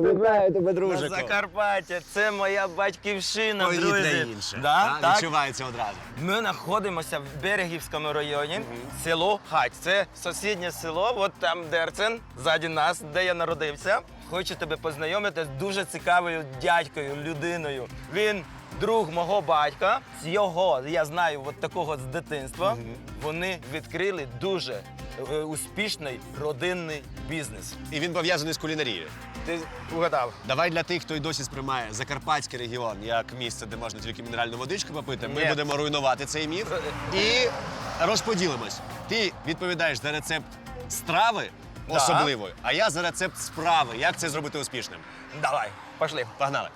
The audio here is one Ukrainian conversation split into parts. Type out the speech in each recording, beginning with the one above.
Вітаю тебе. вітаю тебе, На. Закарпаття, це моя батьківщина, Ой, друзі. для інше. Да, так. Відчувається одразу. Ми знаходимося в Берегівському районі, село Хать. Це сусіднє село, от там Дерцен, ззаді нас, де я народився. Хочу тебе познайомити з дуже цікавою дядькою, людиною. Він друг мого батька. Його, я знаю, от такого з дитинства. Вони відкрили дуже е, успішний родинний бізнес. І він пов'язаний з кулінарією. Ти угадав? Давай для тих, хто й досі сприймає Закарпатський регіон як місце, де можна тільки мінеральну водичку попити. Ми Ні. будемо руйнувати цей міф і розподілимось. Ти відповідаєш за рецепт страви Да. особливої, а я за рецепт справи. Як це зробити успішним? Давай, пошли. Погнали.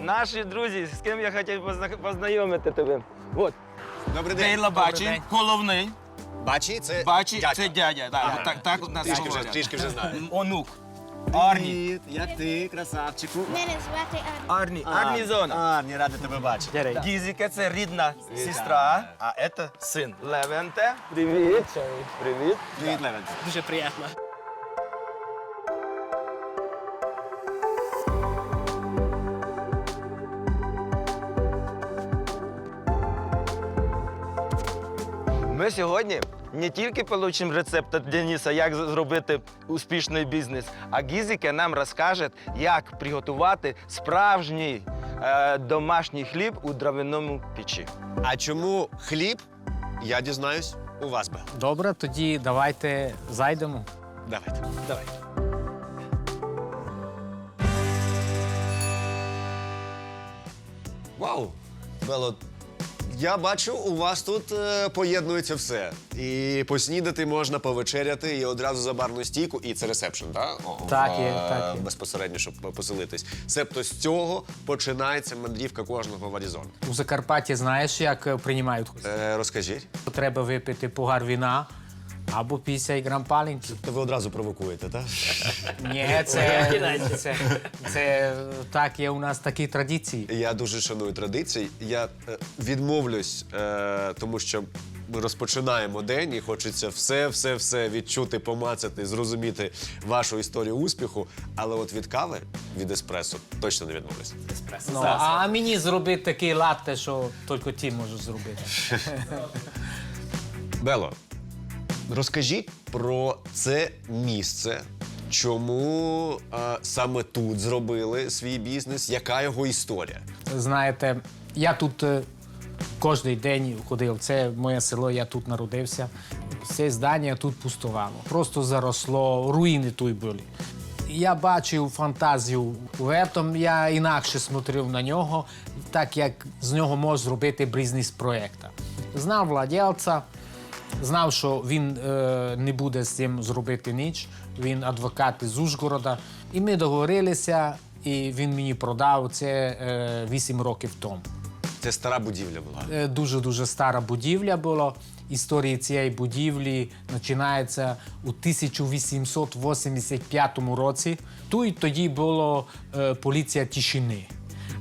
Наші друзі, з ким я хотів позна- познайомити тебе. От, Добрий день. Дейла Бачі, головний. Бачі, це Бачі, дядько. це дядя. Так, так у нас Трішки вже, говорять. трішки вже знаю. Онук. Арні. Привіт, як ти, красавчику? Мене звати Арна. Арні. Арні зона. Арні, радий тебе бачити. Гізіка це рідна сестра, а це син. Левенте. Привіт. Привіт. Привіт, Левен. Дуже приємно. Ми сьогодні не тільки получимо рецепт від Дениса, як зробити успішний бізнес, а Гізіка нам розкаже, як приготувати справжній е, домашній хліб у дровяному печі. А чому хліб? Я дізнаюсь у вас би. Добре, тоді давайте зайдемо. Давайте. Давайте. Вау! Бело, я бачу, у вас тут е, поєднується все. І поснідати можна, повечеряти, і одразу за барну стійку, і це ресепшн, так? Так є, так є. Безпосередньо, щоб поселитись. Себто з цього починається мандрівка кожного в Аризон. У Закарпатті знаєш, як е, приймають? Е, розкажіть. Треба випити погар віна або 50 грам паленки. То ви одразу провокуєте, так? Ні, це, це, це так є у нас такі традиції. Я дуже шаную традиції. Я е, відмовлюсь, е, тому що ми розпочинаємо день і хочеться все, все, все відчути, помацати, зрозуміти вашу історію успіху. Але от від кави, від еспресо точно не відмовлюсь. Ну, а мені зробити такий латте, що тільки ти можеш зробити. Бело, розкажіть про це місце. Чому е, саме тут зробили свій бізнес? Яка його історія? Знаєте, я тут е, кожен день ходив. Це моє село, я тут народився. Все здання тут пустувало. Просто заросло, руїни тут були. Я бачив фантазію в я інакше смотрів на нього, так як з нього можна зробити бізнес-проєкт. Знав владельця, знав, що він е, не буде з цим зробити ніч. Він адвокат з Ужгорода. І ми договорилися, і він мені продав це е, 8 років тому. Це стара будівля була. Дуже-дуже стара будівля була. Історія цієї будівлі починається у 1885 році. Тут тоді була е, поліція Тишини.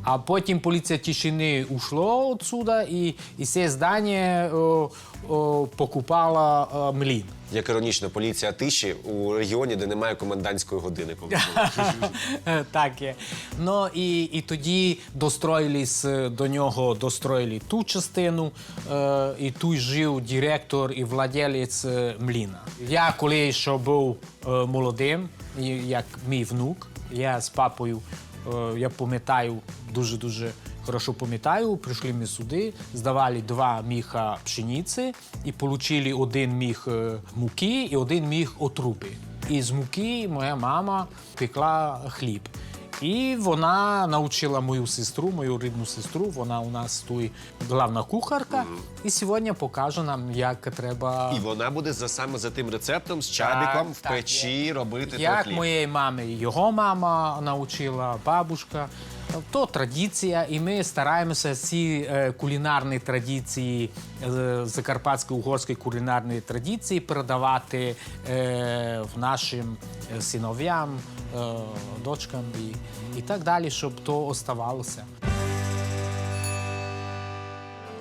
А потім поліція Тишини ушла відсюди, і, і це здання о, о, покупала е, млін. Як іронічно, поліція тиші у регіоні, де немає комендантської години. так є. Ну і, і тоді достроїлись е, до нього достроїли ту частину, е, і тут жив директор і владелець е, мліна. Я коли ще був е, молодим, як мій внук, я з папою, е, я пам'ятаю, дуже-дуже хорошо пам'ятаю, прийшли ми сюди, здавали два міха пшениці і отримали один міх е, муки і один міх отруби. І з муки моя мама пекла хліб. І вона навчила мою сестру, мою рідну сестру. Вона у нас тут главна кухарка. І сьогодні покаже нам, як треба. І вона буде за саме за тим рецептом з чабіком в так, печі робити той Як хліб. моєї мами, його мама навчила, бабушка. То традиція, і ми стараємося ці е, кулінарні традиції, е, закарпатсько-угорські кулінарні традиції передавати е, в нашим е, синов'ям, е, дочкам і, і так далі, щоб то оставалося.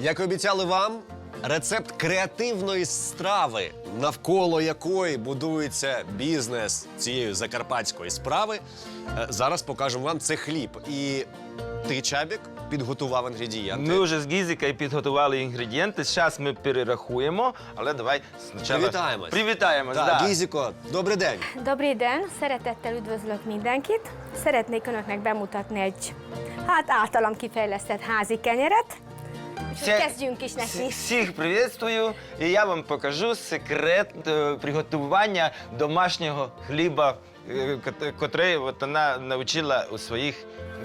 Як і обіцяли вам, рецепт креативної страви, навколо якої будується бізнес цієї закарпатської справи. Е, Зараз покажемо вам це хліб. І ти, Чабік, підготував інгредієнти. Ми вже з Гізікою підготували інгредієнти. Зараз ми перерахуємо, але давай спочатку Привітаємось. Привітаємось. Так, да. Гізіко, добрий день. Добрý den, szeretettel üdvözlök mindenkit. Szeretnék Önöknek bemutatni egy, hát általam kifejlesztett házi kenyeret. Kezdjünk is neki. Всіх привітствую, і я вам покажу секрет е, приготування домашнього хліба, е, кот- котрий от вона навчила у своїх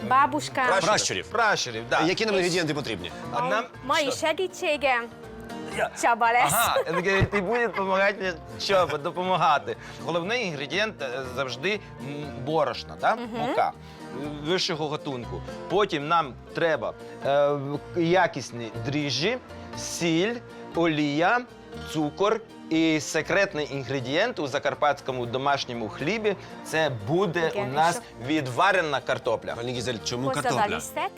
Bábuskám, Пращурів. Пращурів, да. Які нам інгредієнти потрібні? А нам segítségem Csaba lesz. Ага, він каже, ти буде допомагати мені що, допомагати. Головний інгредієнт е, завжди м, борошна, да? мука е, вищого готунку. Потім нам треба е, якісні дріжджі, сіль, олія, цукор. І секретний інгредієнт у закарпатському домашньому хлібі це буде у нас відварена картопля. Пані Гізель, чому картопля? azért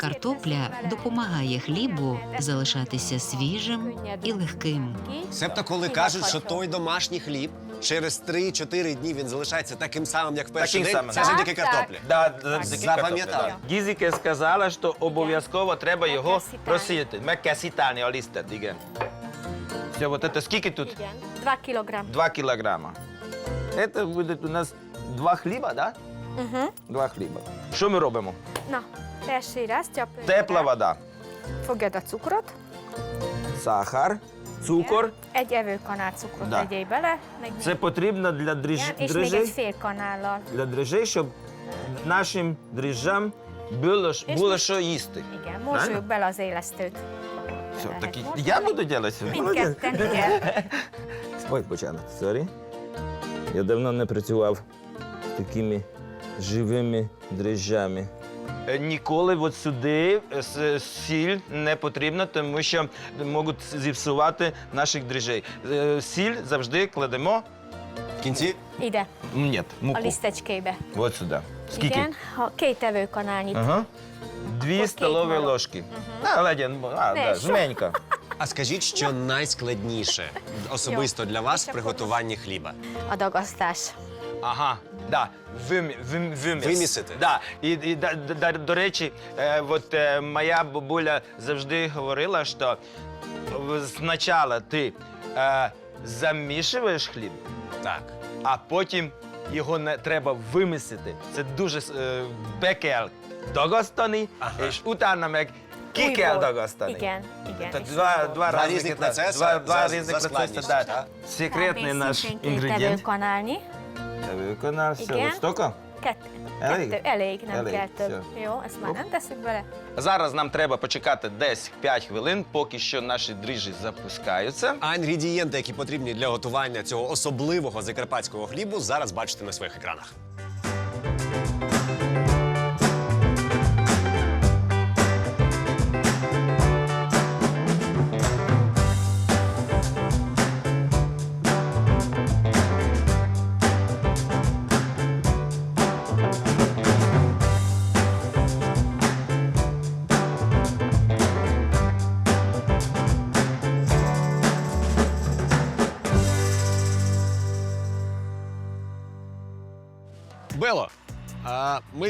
Картопля допомагає хлібу залишатися свіжим і легким. Себто, коли кажуть, що той домашній хліб через 3-4 дні він залишається таким самим, як перший Таким день, це завдяки картоплі. Да, да, Запам'ятав. да. Гізіке сказала, що обов'язково треба його просити. Меккесітані, олістет, igen. Все, вот это скільки тут? Igen, 2 кілограм. Два кілограма. Це буде у нас два хліба, да? Угу. Два хліба. Що ми робимо? Na, első раз csap. Тепла вода, Fogjad a cukrot. сахар, цукор. Egy evőkanál cukrot Da. tegyél bele. Meg Це потрібно для дріж... igen, és még egy дріжджей, fél kanállal. для дріжджей, щоб нашим дріжджам було, ж- було що їсти. Igen, mosoljuk bele az élesztőt. Все, так. Я буду робити? Mindketten. Ой, початок, сорі. Я давно не працював з такими живими дріжджами. Ніколи от сюди е, с- сіль не потрібна, тому що можуть зіпсувати наших дріжджей. Е, Сіль завжди кладемо. В кінці Ide, Ні, a муку. lisztecskébe. От сюди. Скільки? Igen, ha két. Ага. Дві Окей, столові мало. ложки. А, ладно, а, Не, да, що? жменька. А скажіть, що найскладніше особисто для вас в приготуванні хліба? A dagasztás. Ага, да. Вим, вим, виміс. Вимісити? Да. І, і да, да, до речі, е, от, е, моя бабуля завжди говорила, що в- спочатку ти е, замішуєш хліб, Так. а потім його не треба вимісити. Це дуже е, utána meg ki kell dagasztani. Igen, igen. Це és два. Секретний наш інгредієнт. все. Igen. Ось стільки? Kett, Elég? kettő, elég, nem Elég, kell több. jó. Jó, ezt már nem tesszük bele. Зараз нам треба почекати десь 5 хвилин, поки що наші дріжджі запускаються. А інгредієнти, які потрібні для готування цього особливого закарпатського хлібу, зараз бачите на своїх екранах.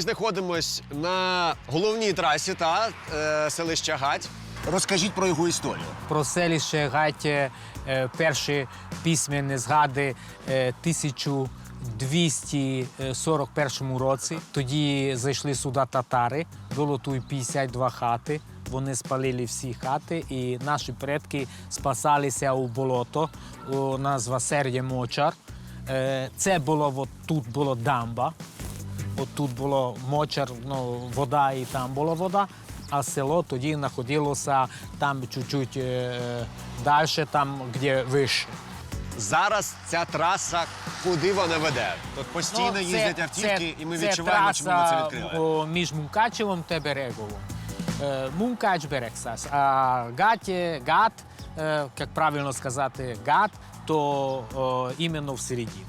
Ми знаходимось на головній трасі та е, селища Гать. Розкажіть про його історію. Про селище Гаття е, перші письменні згади е, 1241 році. Тоді зайшли сюди татари, було тут 52 хати. Вони спалили всі хати, і наші предки спасалися у болото. У назва Сер'є Мочар. Е, Це було от тут було дамба. От тут було мочар, ну, вода і там була вода, а село тоді знаходилося там чуть-чуть е, далі, там, де вище. Зараз ця траса, куди вона веде? Тут постійно Ну, їздять автівки, і ми це відчуваємо, чому ми це траса, відкрили. о, між Мункачевом та Береговом. Е, Мункач Берексас. А Гаті, Гат, е, як правильно сказати, Гат, то о, іменно всередині.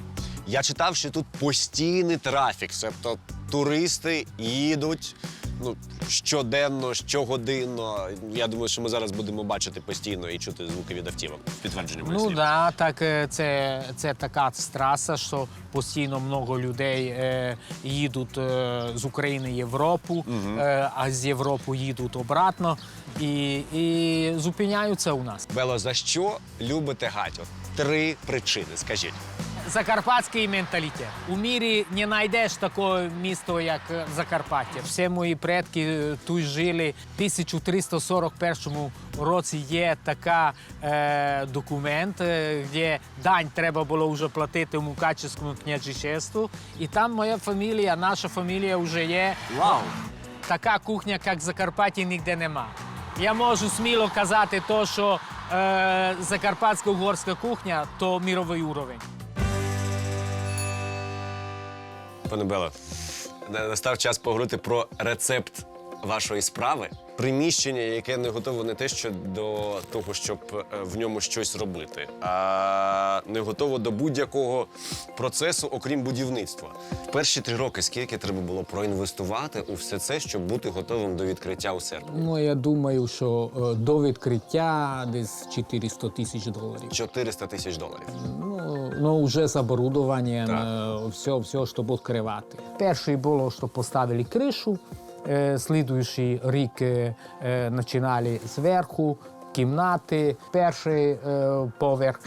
Я читав, що тут постійний трафік, тобто туристи їдуть ну, щоденно, щогодинно. Я думаю, що ми зараз будемо бачити постійно і чути звуки від автівок. Підтвердження моїх Ну слів. да, так е, це, це така траса, що постійно много людей е, їдуть е, з України в Європу, е, а з Європи їдуть обратно і, і зупиняються у нас. Бело, за що любите гать? От Три причини, скажіть. Закарпатський менталітет. У мірі не знайдеш такого міста, як Закарпаття. Всі мої предки тут жили. В 1341 році є така е, документ, е, де дань треба було вже платити в Мукачевському княжичеству. І там моя фамілія, наша фамілія вже є. Вау! Така кухня, як в Закарпатті, ніде нема. Я можу сміло казати, то, що е, закарпатська угорська кухня то міровий уровень. Пане Бело, настав час поговорити про рецепт вашої справи. Приміщення, яке не готове не те, що до того, щоб е, в ньому щось робити, а не готово до будь-якого процесу, окрім будівництва. В перші три роки скільки треба було проінвестувати у все це, щоб бути готовим до відкриття у серпні? Ну, я думаю, що е, до відкриття десь 400 тисяч доларів. 400 тисяч доларів. Ну, ну вже з оборудованням, все, все, щоб відкривати. Перший було, що поставили кришу, слідуючий рік е, е, починали зверху, кімнати, перший е, поверх.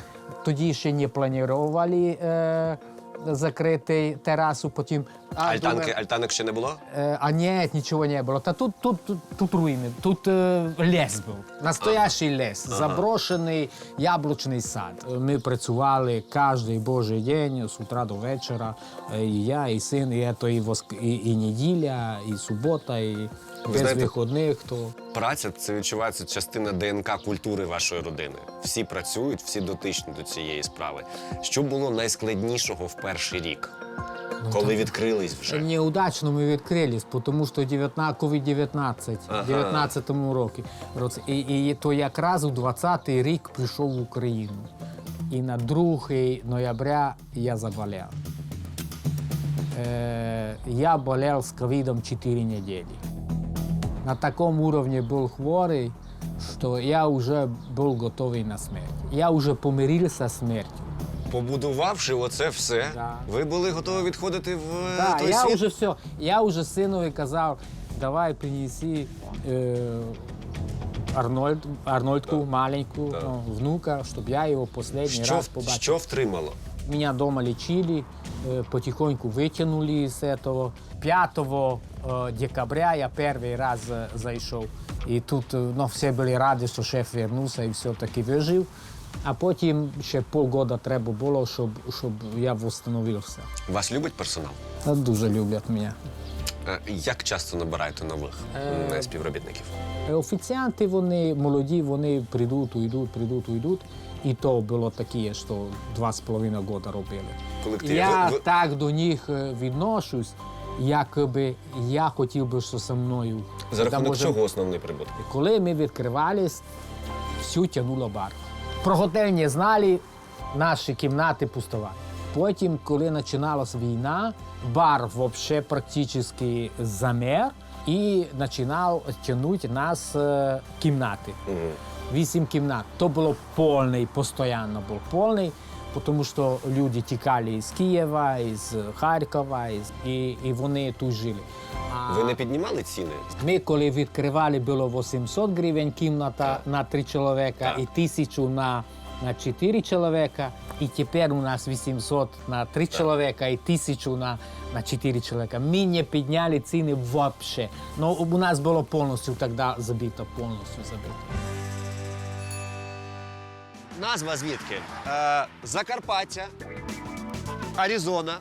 Тоді ще не планували е, закрити терасу, потім... а, Альтанки, думаю, альтанок ще не було? Э, а нет, ничего не было. Та тут, тут, тут, тут руины, тут э, лес був. Настоящий лес, заброшений яблучний сад. Ми працювали кожен божий день з утра до вечора. Е, І я, і син, і, то і, воск... і, і неділя, і субота, і без знаєте- виходних. То... Праця це відчувається частина ДНК культури вашої родини. Всі працюють, всі дотичні до цієї справи. Що було найскладнішого в перший рік, коли відкрились вже? Неудачно ми відкрились, тому що 19, COVID-19 в 19 році. році. І, і то якраз у 20-й рік прийшов в Україну. І на 2 ноября я заболів. Е, я болел з ковідом 4 недели. На такому уровне був хворий, що я вже був готовий на смерть. Я вже помирився з смертю. Побудувавши оце все, Да. ви були готові відходити в е, Да, той я світ? вже все. Я вже синові казав, давай принеси е, Арнольд, Арнольдку маленьку, ну, внука, щоб я його Що, раз в- побачив. що втримало? Меня дома лечили, э, потихоньку вытянули из этого. 5 э, декабря я первый раз э, зайшов. І тут э, ну, всі були раді, що шеф вернувся і все-таки вижив. А потім ще полгода треба було, щоб, щоб я встановився. Вас любить персонал? Дуже люблять мене. Е, Як часто набираєте нових Е, м, співробітників? Е, Офіціанти вони молоді, вони прийдуть, уйдуть, прийдуть, уйдуть. І то було таке, що два з половиною роки робили. Колектив. Я Ви- ви- так до них е, відношусь, якби я хотів би, що зі мною. За рахунок може, чого основний прибуток? Коли ми відкривались, всю тягнуло бар. Про готель не знали, наші кімнати пустували. Потім, коли починалась війна, бар взагалі практично замер і починав тягнути нас е, кімнати. Вісім кімнат. То було повний, постійно був повний, тому що люди тікали з Києва, із Харкова, і, і вони тут жили. А Ви не піднімали ціни? ми, коли відкривали, було 800 гривень кімната на три чоловіка і 1000 на, на 4 чоловіка. І тепер у нас 800 на 3 чоловіка і 1000 на, на 4 чоловіка. Ми не підняли ціни взагалі. Ну, у нас було повністю тоді забито, повністю забито. Назва звідки? Е, Закарпаття, Аризона.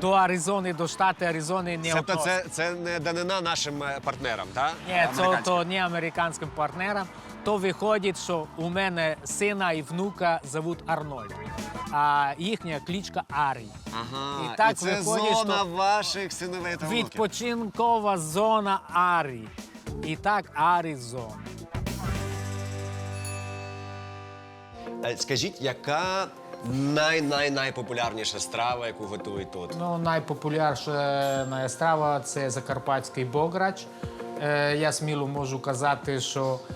До Аризони, до штату Аризони не Тобто це, це не данина нашим е, партнерам, так? Ні, то, то не американським партнерам. То виходить, що у мене сина і внука зовут Арнольд, а їхня кличка Арі. Ага, І так і це виходить, зона що ваших синовей та внуків. Відпочинкова зона Арі. І так Аризона. Е, Скажіть, яка най-най-найпопулярніша страва, яку готують тут? Ну, найпопулярніша страва це закарпатський бограч. е, я сміло можу казати, що е,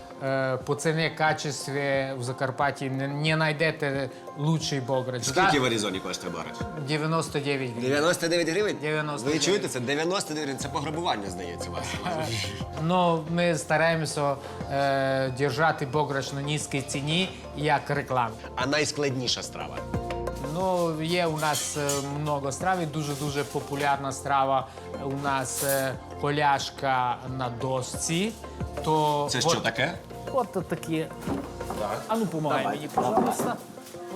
по ціні качестві в Закарпатті не, не знайдете лучший бограч. Скільки в Аризоні коштує бограч? 99 гривень. 99 гривень? 99. Ви чуєте це? 99 гривень. Це пограбування, здається, вас. Ну, ми стараємося е, держати бограч на низькій ціні, як реклама. А найскладніша страва. Ну, є у нас е, много страв, і дуже-дуже популярна страва у нас е, голяшка на дошці. То Це що от- таке? От такі. А ну помагай мені, пожалуйста.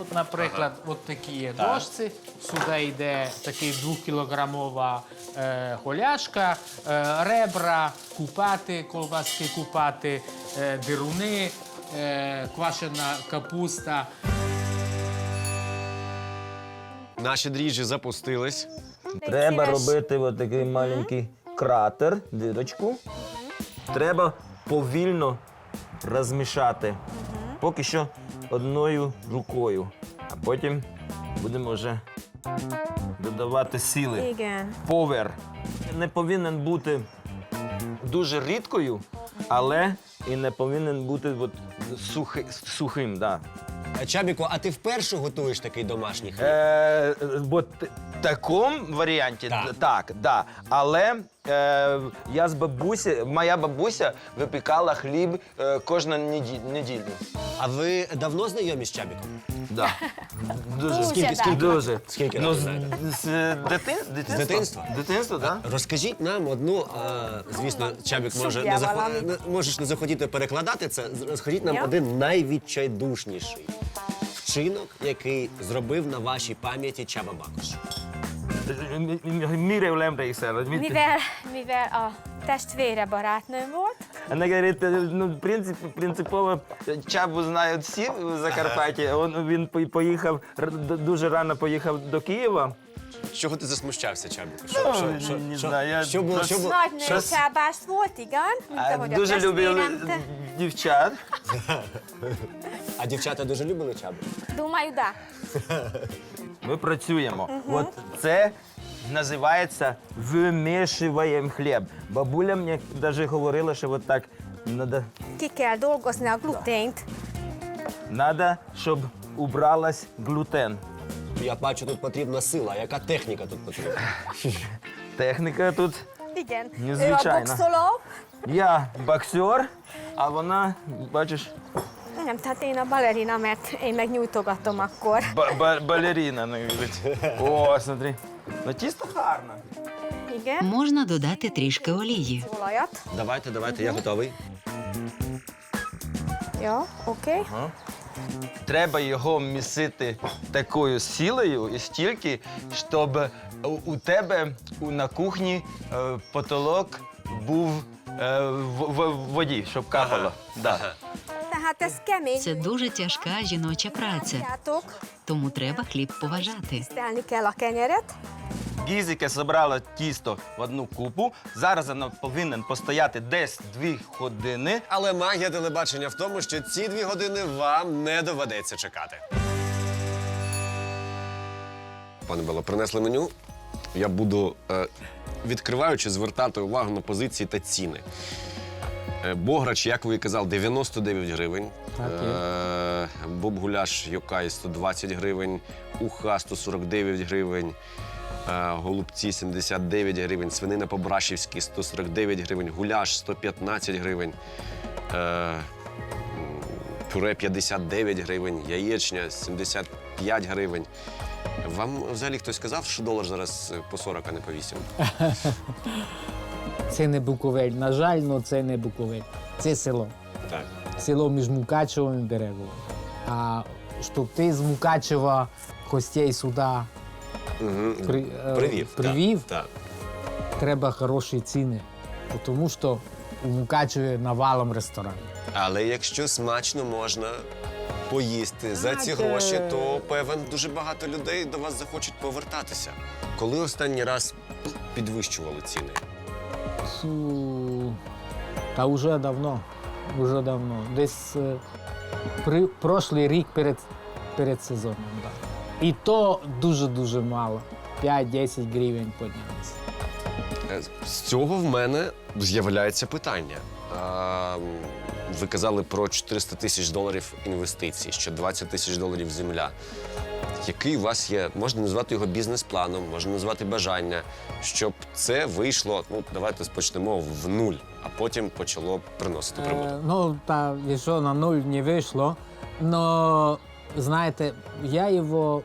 От, наприклад, от такі є дошці. Сюди йде такий двохкілограмова е, голяшка, е, ребра, купати, колбаски купати, е, дируни, е, квашена капуста. Наші дріжджі запустились. Треба робити от такий маленький кратер, дирочку. Треба повільно розмішати. Поки що одною рукою. А потім будемо вже додавати сили. Igen. Повер не повинен бути дуже рідкою, але і не повинен бути от сухи, сухим. Да. Чабіко, а ти вперше готуєш такий домашній хліб? Е, от в такому варіанті Так. д- так, да. Але е, я з бабусі, моя бабуся випікала хліб е, кожну неді- неділю. А ви давно знайомі з Чабіком? Да. Дуже. Дуже Скільки, скільки, давно. дуже. Скільки ну, років з, знаєте? з, дитин, дитинства? дитинства? Дитинства, так. Да? Розкажіть нам одну, а, звісно, Чабік може не, захо... не- можеш не захотіти перекладати це. Розкажіть нам Я? один найвідчайдушніший вчинок, який зробив на вашій пам'яті Чаба Бакош. Mire emlékszel, hogy mit... Mivel, mivel a testvére barátnőm volt, Вона говорить, ну, принцип, принципово Чабу знають всі в Закарпатті. Он, він по- поїхав, р- д- дуже рано поїхав до Києва. Чого ти засмущався, Чабіку? Що, що, що, не що, знаю, я що було? Що було? nagy Щось- nőcsábás volt, igen, mint А, ahogy a Дуже любив testvérem. дівчат. А дівчата дуже любили Чабу? Думаю, да. Ми працюємо. От це називається вимішуємо хліб. Бабуля мені навіть говорила, що от так треба, kell dolgozni a glutént. треба, щоб убралась глютен. Я бачу, тут потрібна сила. Яка техніка тут потрібна? Техніка тут Igen. Ő a boxoló. я боксер, а вона, бачиш, Nem, tehát én a balerina, mert én meg nyújtogatom akkor. ба- ба- балеріна. не говорить. О, смотри. Ну тісто гарно. Igen. Можна додати трішки олії. Olajat. Давайте, давайте, я готовий. Jó, oké. Треба його місити такою силою і стільки, щоб у- тебе на кухні е, потолок був е, в воді, щоб капало. Да. Це дуже тяжка жіноча праця, тому треба хліб поважати. Гізіка зібрала тісто в одну купу. Зараз воно повинен постояти десь дві години. Але магія телебачення в тому, що ці дві години вам не доведеться чекати. Пане Бело, принесли меню. Я буду, е, відкриваючи, звертати увагу на позиції та ціни. Е, Бограч, як ви казали, 99 гривень. Е, Боб-гуляш Йокай 120 гривень, уха 149 гривень, е, голубці 79 гривень, свинина по-брашівськи 149 гривень, гуляш 115 гривень, е, пюре 59 гривень, яєчня 75 гривень. Вам взагалі хтось сказав, що долар зараз е, по 40, а не по 8? Це не Буковель. На жаль, але це не Буковель. Це село. Так. Село між Мукачевом і Береговим. А щоб ти з Мукачева гостей сюди Угу. при, е, Привів. привів Так. треба хороші ціни. Тому що у Мукачеві навалом ресторан. Але якщо смачно можна поїсти за ці е. гроші, то певен дуже багато людей до вас захочуть повертатися. Коли останній раз підвищували ціни? Су... Та вже давно. Уже давно. Десь е, при, прошлий рік перед, перед сезоном. Да. І то дуже-дуже мало. 5-10 гривень піднялося. Е, З цього в мене з'являється питання. А, ви казали про 400 тисяч доларів інвестицій, ще 20 тисяч доларів земля. Який у вас є, можна назвати його бізнес-планом, можна назвати бажання, щоб це вийшло, ну давайте почнемо в нуль, а потім почало приносити прибуток. Е, ну, та що на нуль не вийшло. Но, знаєте, я його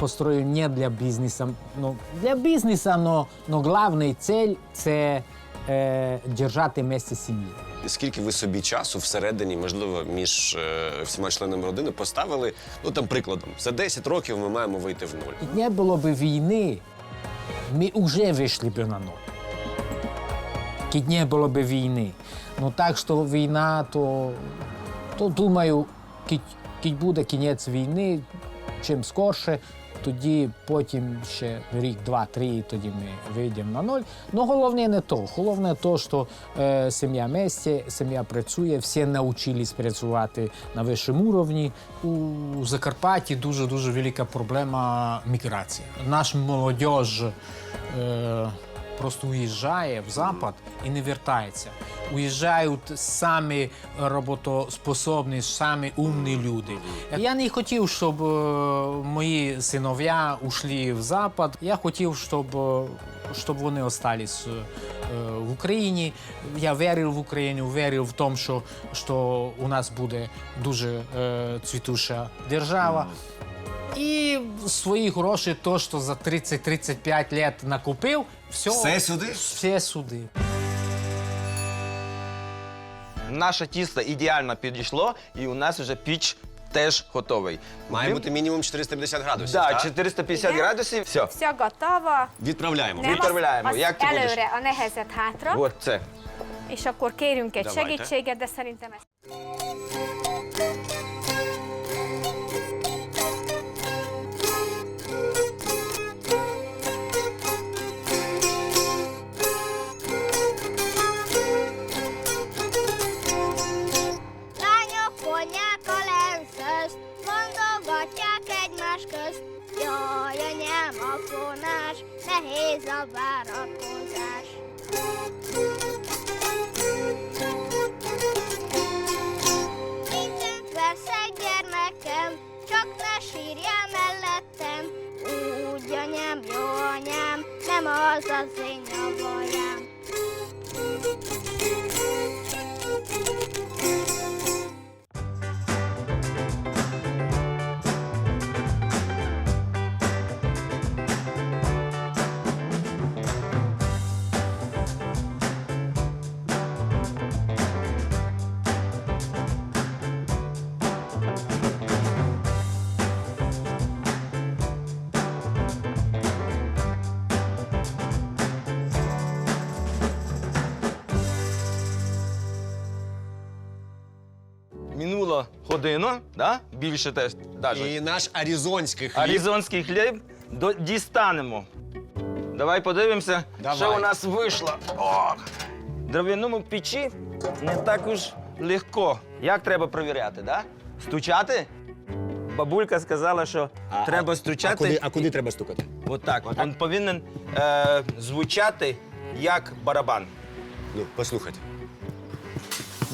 построю не для бізнесу. Ну, для бізнесу, но, но цель це е, держати місце сім'ї. Скільки ви собі часу всередині, можливо, між е, всіма членами родини поставили, ну там прикладом, за 10 років ми маємо вийти в нуль. Не було б війни, ми вже вийшли б на нуль. Кід не було б війни. Ну так що війна, то, то думаю, кід буде кінець війни, чим скорше, тоді потім ще рік, два, три, і тоді ми вийдемо на ноль. Ну головне не то. Головне то, що е, сім'я месті, сім'я працює, всі навчились працювати на вищому рівні. У Закарпатті дуже дуже велика проблема міграції. Наш молодь. Е, Просто уїжджає в запад і не вертається. Уїжджають самі роботоспособні, самі умні люди. Я не хотів, щоб е, мої синов'я ушли в запад. Я хотів, щоб, е, щоб вони остались е, в Україні. Я вірив в Україну, вірив в тому, що, що у нас буде дуже цвітуща держава. І свої гроші, то, що за 30-35 років накупив, все, Все сюди? все сюди. Наше тісто ідеально підійшло, і у нас вже піч теж готовий. Має Ми- бути мінімум 450 градусів. Да, так? 450 градусів. Все. Все готово. Відправляємо. Відправляємо. az Як ти будеш? előre, a nehezet hátra, От це. és akkor kérünk egy Давайте. segítséget, de szerintem ez... a fonás, nehéz a várakozás. Nincsen verszeg gyermekem, csak ne sírjál mellettem. Úgy anyám, jó anyám, nem az az én nyavajám. Годину, да? більше теж. Даже. І наш аризонський хліб. Аризонський хліб до... дістанемо. Давай подивимося, Давай. що у нас вийшло. О! Дров'яному печі не так уж легко. Як треба перевіряти, да? Стучати? Бабулька сказала, що треба стучати. А куди, а куди треба стукати? Отак. Він повинен е, звучати як барабан. Ну, послухайте.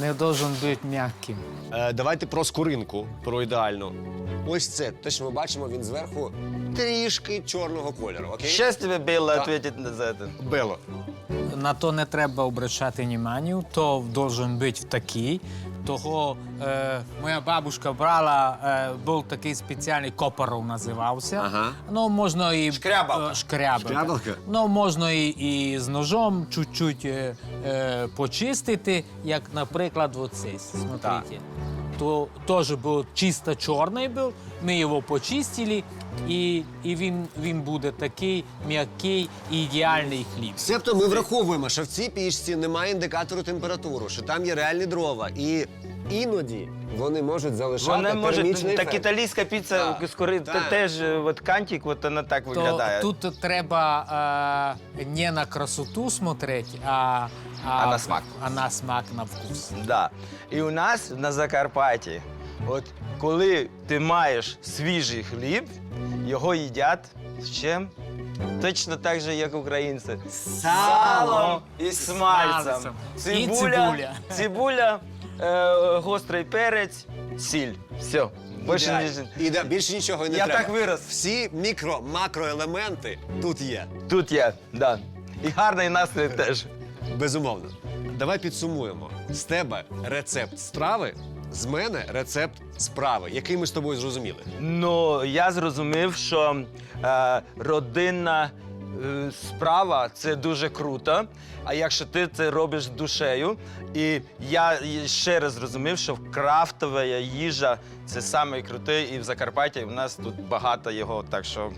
Не должен бути м'яким. Е, давайте про скоринку, про ідеальну. Ось це. Те, що ми бачимо, він зверху трішки чорного кольору. Окей? Тобі Білла Так. відповідати на це. Бело. На то не треба обращати внимання, то должен бути в такий. Того е, моя бабушка брала, е, був такий спеціальний копоров називався. Ага. Ну, можна і Шкрябалка. е, шкрябалка. Шкрябалка? Ну, можна і, і з ножом чуть-чуть е, е, почистити, як, наприклад, оцей. Смотрите. То теж був чисто чорний був. Ми його почистили, і, і він, він буде такий м'який і ідеальний хліб. Себто ми враховуємо, що в цій пічці немає індикатору температури, що там є реальні дрова. І іноді вони можуть залишати Вони можуть, термічний так ефект. італійська піца Так, скори так. теж е, от кантик, от вона так То виглядає. тут треба е, не на красоту смотреть, а, А на смак. А на смак, на вкус. Да. І у нас на Закарпатті От коли ти маєш свіжий хліб, його їдять з чим? Точно так же, як українці. Салом і смальцем. І цибуля. цибуля, е, гострий перець, сіль. Все. Більше ніж... І да, більше нічого і не Я треба. так вирос. Всі мікро-макроелементи тут є. Тут є, да. І гарний настрій теж. Безумовно. Давай підсумуємо. З тебе рецепт страви, з мене рецепт справи, який ми з тобою зрозуміли. Ну, я зрозумів, що е, родинна справа це дуже круто. А якщо ти це робиш душею, і я ще раз зрозумів, що крафтова їжа це саме круте, і в Закарпатті в нас тут багато його. Так що,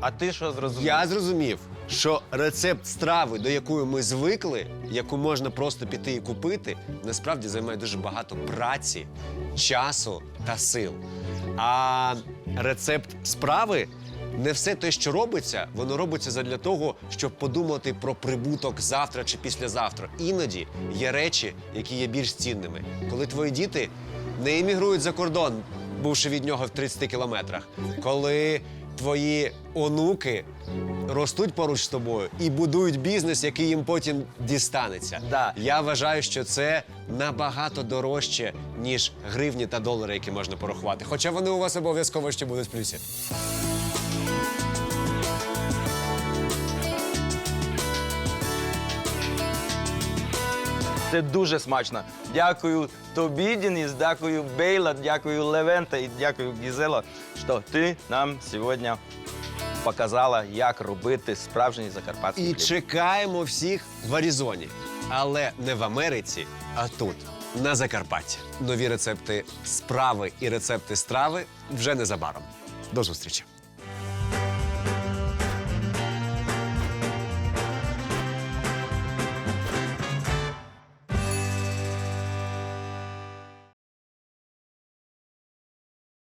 а ти що зрозумів? Я зрозумів, що рецепт страви, до якої ми звикли, яку можна просто піти і купити, насправді займає дуже багато праці, часу та сил. А рецепт справи не все те, що робиться, воно робиться задля того, щоб подумати про прибуток завтра чи післязавтра. Іноді є речі, які є більш цінними. Коли твої діти не емігрують за кордон, бувши від нього в 30 кілометрах, коли твої онуки ростуть поруч з тобою і будують бізнес, який їм потім дістанеться. Да. Я вважаю, що це набагато дорожче, ніж гривні та долари, які можна порахувати. Хоча вони у вас обов'язково ще будуть в плюсі. Це дуже смачно. Дякую тобі, Денис, дякую Бейла, дякую Левента і дякую Гізела, що ти нам сьогодні показала, як робити справжній закарпатський І хліб. чекаємо всіх в Аризоні. Але не в Америці, а тут, на Закарпатті. Нові рецепти справи і рецепти страви вже незабаром. До зустрічі!